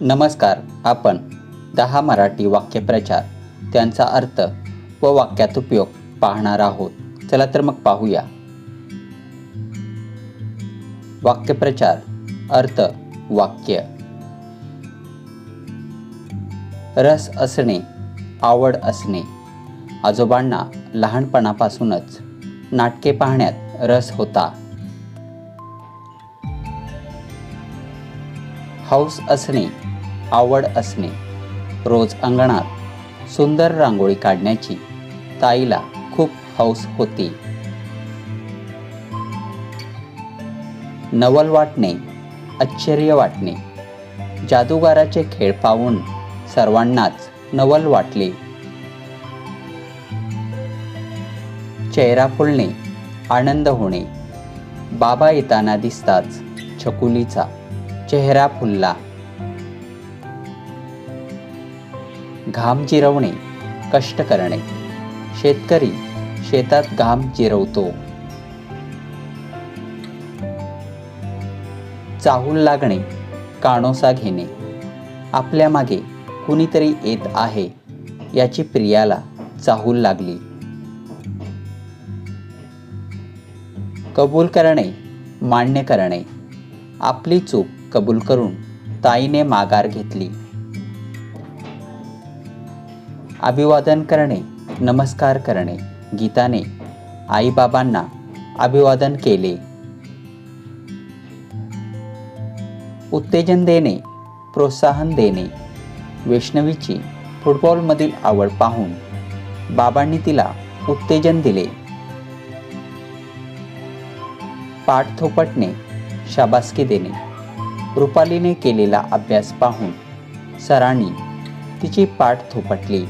नमस्कार आपण दहा मराठी वाक्यप्रचार त्यांचा अर्थ व वाक्यात उपयोग पाहणार आहोत. चला तर मग पाहूया. वाक्यप्रचार अर्थ वाक्य. रस असणे आवड असणे. आजोबांना लहानपणापासूनच नाटके पाहण्यात रस होता. हौस असणे आवड असणे. रोज अंगणात सुंदर रांगोळी काढण्याची ताईला खूप हौस होती. नवल वाटणे आश्चर्य वाटणे. जादूगाराचे खेळ पाहून सर्वांनाच नवल वाटले. चेहरा फुलणे आनंद होणे. बाबा येताना दिसताच छकुलीचा. चेहरा फुलला. घाम चिरवणे कष्ट करणे. शेतकरी शेतात घाम चिरवतो चाहूल लागणे काणोसा घेणे. आपल्या मागे कुणीतरी येत आहे याची प्रियाला चाहूल लागली. कबूल करणे मान्य करणे. आपली चूक कबूल करून ताईने माघार घेतली. अभिवादन करणे नमस्कार करणे गीताने आईबाबांना अभिवादन केले. उत्तेजन देणे प्रोत्साहन देणे वैष्णवीची फुटबॉलमधील आवड पाहून बाबांनी तिला उत्तेजन दिले. पाठ थोपटणे शाबासकी देणे. रुपालीने केलेला अभ्यास पाहून सरांनी तिची पाठ थोपटली.